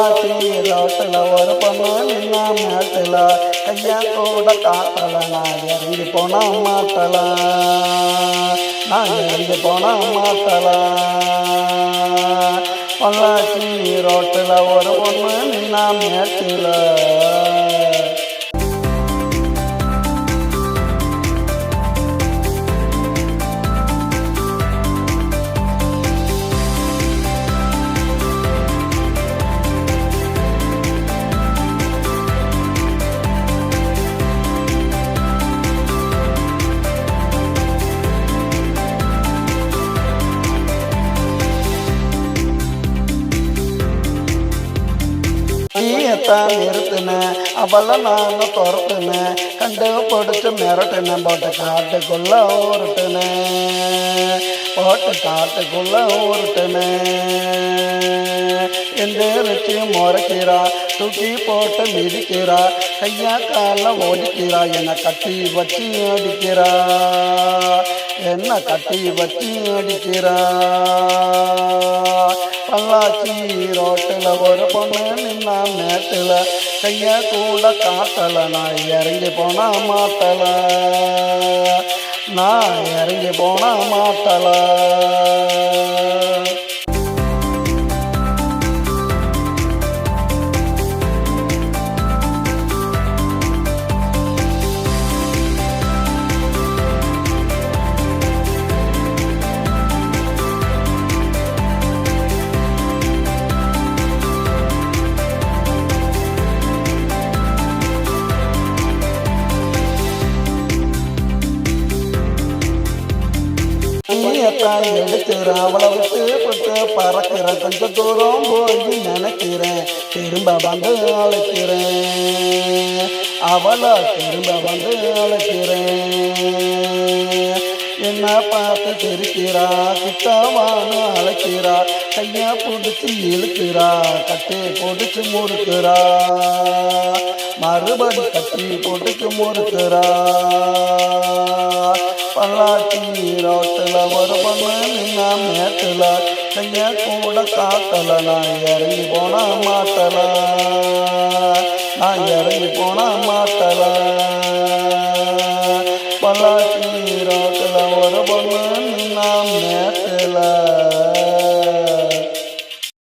ரோட்டில் ஒரு பொண்ணு நின்னா மேட்டில் கையா கூட காட்டல நான் இறங்கி போனா மாட்டல நான் இறங்கி போனா மாட்டல பொள்ளாச்சி ரோட்டில் ஒரு பொண்ணு நின்னா மேட்டில். நீயத்தான் நிறுத்தினேன் அவளை நான் துரத்துனேன் கண்டு பிடிச்சி மிரட்டினேன் போட்டு காட்டுக்குள்ள ஊருட்டுனேன் போட்டு காட்டுக்குள்ள ஊருட்டுனேன் எந்திரிச்சு முறைக்கிறா தூக்கி போட்டு மிதிக்கிறா கையா கால ஓடிக்கிறா என்னை கட்டி வச்சு அடிக்கிறா. என்ன கட்டி வச்சு அடிக்கிறா. பல்லாச்சி ரோட்டில் ஒரு பொண்ணு நின்னா நேட்டில் கைய கூட காட்டல நான் இறங்கி போனா மாட்டல நான் இறங்கி போனா மாட்டல நீயத்தான் எடுக்கிற அவளை விட்டு விட்டு பறக்கிற கொஞ்சம் தூரம் போய் நினைக்கிறேன். திரும்ப வந்து அழைக்கிறேன். அவளை திரும்ப வந்து அழைக்கிறேன். என்ன பார்த்து தெரிக்கிறா கிட்டவான்னு அழைக்கிறா. கையா பிடிச்சி இழுக்கிறா கட்டி பிடிச்சி முறுக்கிறா. மறுபடி கட்டி பிடிச்சி முறுக்கிறா. ஒரு பொண்ணு நின்னா மேட்டில் கைய கூட காட்டல நான் இறங்கி போனா மாட்டல நான் இறங்கி போனா மாட்டல பல்லாச்சி ரோட்டில் ஒரு பொண்ணு நின்னா மேட்டில்